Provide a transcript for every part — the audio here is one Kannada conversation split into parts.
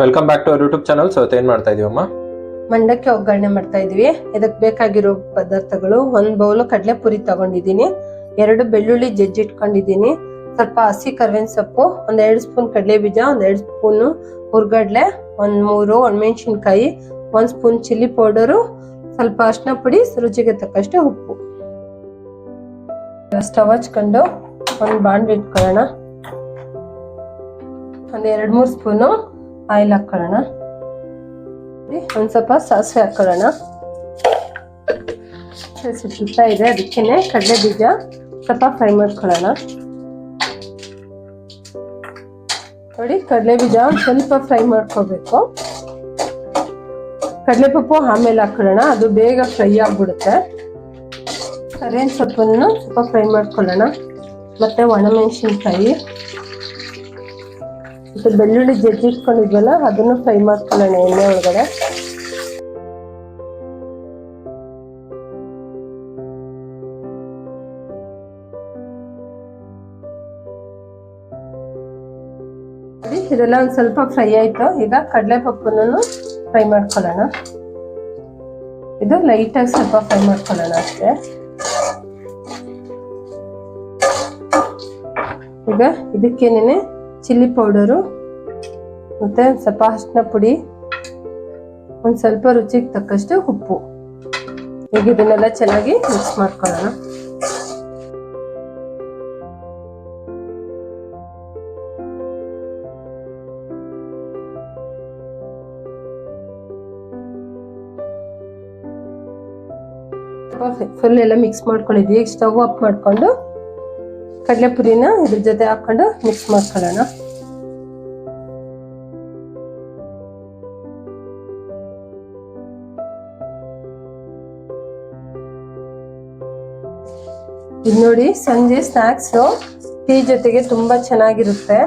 Welcome back to our YouTube channel so ಏನ್ ಮಾಡ್ತಾ ಇದೀವಮ್ಮ ಮಂಡಕ್ಕಿ ಒಗ್ಗರಣೆ ಮಾಡ್ತಾ ಇದೀವಿ. ಇದಕ್ಕೆ ಬೇಕಾಗಿರೋ ಪದಾರ್ಥಗಳು, ಒಂದ್ ಬೌಲ್ ಕಡಲೆ ಪುರಿ ತಗೊಂಡಿದೀನಿ ಎರಡು ಬೆಳ್ಳುಳ್ಳಿ ಜಜ್ಜಿ ಇಟ್ಕೊಂಡಿದೀನಿ ಸ್ವಲ್ಪ ಹಸಿ ಕರ್ಬೇವಿನ ಸೊಪ್ಪು, ಒಂದ್ ಎರಡ್ ಸ್ಪೂನ್ ಕಡಲೆ ಬೀಜ, ಒಂದ್ ಎರಡ್ ಸ್ಪೂನ್ ಹುರ್ಗಡ್ಲೆ, ಒಂದ್ ಮೂರು ಒಣಮೆಣಸಿನ್ಕಾಯಿ, ಒಂದ್ ಸ್ಪೂನ್ ಚಿಲ್ಲಿ ಪೌಡರು, ಸ್ವಲ್ಪ ಅರ್ಶಿನ ಪುಡಿ, ರುಚಿಗೆ ತಕ್ಕಷ್ಟು ಉಪ್ಪು. ಸ್ಟವ್ ಹಚ್ಕೊಂಡು ಒಂದ್ ಬಾಂಡ್ಲಿ ಇಟ್ಕೊಳ್ಳೋಣ. ಒಂದ್ ಎರಡ್ ಮೂರ್ ಸ್ಪೂನು ಆಯಿಲ್ ಹಾಕೊಳ್ಳೋಣ ಒಂದು ಸ್ವಲ್ಪ ಸಾಸಿವೆ ಹಾಕೊಳ್ಳೋಣ. ಸುತ್ತ ಇದೆ, ಅದಕ್ಕೇನೆ ಕಡಲೆ ಬೀಜ ಸ್ವಲ್ಪ ಫ್ರೈ ಮಾಡ್ಕೊಳ್ಳೋಣ. ನೋಡಿ ಕಡಲೆ ಬೀಜ ಸ್ವಲ್ಪ ಫ್ರೈ ಮಾಡ್ಕೋಬೇಕು. ಕಡಲೆಪಪ್ಪು ಆಮೇಲೆ ಹಾಕೊಳ್ಳೋಣ, ಅದು ಬೇಗ ಫ್ರೈ ಆಗ್ಬಿಡುತ್ತೆ. ಕರಿಯನ್ ಸೊಪ್ಪನ್ನು ಸ್ವಲ್ಪ ಫ್ರೈ ಮಾಡ್ಕೊಳ್ಳೋಣ. ಮತ್ತೆ ಒಣಮೆಣಸಿನ್ಕಾಯಿ ಮತ್ತೆ ಬೆಳ್ಳುಳ್ಳಿ ಜಜ್ಜಿ ಇಟ್ಕೊಂಡಿದ್ವಲ್ಲ, ಅದನ್ನು ಫ್ರೈ ಮಾಡ್ಕೊಳ್ಳೋಣ ಎಣ್ಣೆ ಒಳಗಡೆ. ಇದೆಲ್ಲ ಒಂದು ಸ್ವಲ್ಪ ಫ್ರೈ ಆಯ್ತು. ಈಗ ಕಡಲೆ ಪಪ್ಪನ್ನು ಫ್ರೈ ಮಾಡ್ಕೊಳ್ಳೋಣ. ಇದು ಲೈಟಾಗಿ ಸ್ವಲ್ಪ ಫ್ರೈ ಮಾಡ್ಕೊಳ್ಳೋಣ ಅಷ್ಟೇ. ಈಗ ಇದಕ್ಕೇನೇನೆ ಚಿಲ್ಲಿ ಪೌಡರು ಮತ್ತೆ ಸ್ವಲ್ಪ ಅರಿಶಿನ ಪುಡಿ, ಒಂದು ಸ್ವಲ್ಪ ರುಚಿಗೆ ತಕ್ಕಷ್ಟು ಉಪ್ಪು. ಈಗ ಇದನ್ನೆಲ್ಲ ಚೆನ್ನಾಗಿ ಮಿಕ್ಸ್ ಮಾಡ್ಕೊಳ್ಳೋಣ. ಫುಲ್ ಎಲ್ಲ ಮಿಕ್ಸ್ ಮಾಡ್ಕೊಂಡಿದ್ವಿ. ಈಗ ಸ್ಟವ್ ಆಫ್ ಮಾಡ್ಕೊಂಡು ಕಡಲೆ ಪುರಿನ ಇದ್ರ ಜೊತೆ ಹಾಕೊಂಡು ಮಿಕ್ಸ್ ಮಾಡ್ಕೊಳ್ಳೋಣ. ಇದು ನೋಡಿ ಸಂಜೆ ಸ್ನಾಕ್ಸ್ ಟೀ ಜೊತೆಗೆ ತುಂಬಾ ಚೆನ್ನಾಗಿರುತ್ತೆ.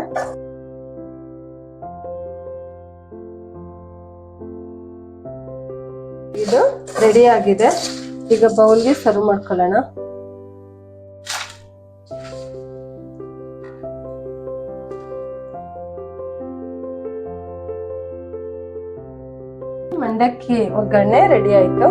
ಇದು ರೆಡಿ ಆಗಿದೆ. ಈಗ ಬೌಲ್ಗೆ ಸರ್ವ್ ಮಾಡ್ಕೊಳ್ಳೋಣ. ಮಂಡಕ್ಕಿ ಒಗ್ಗರಣೆ ರೆಡಿ ಆಯ್ತು.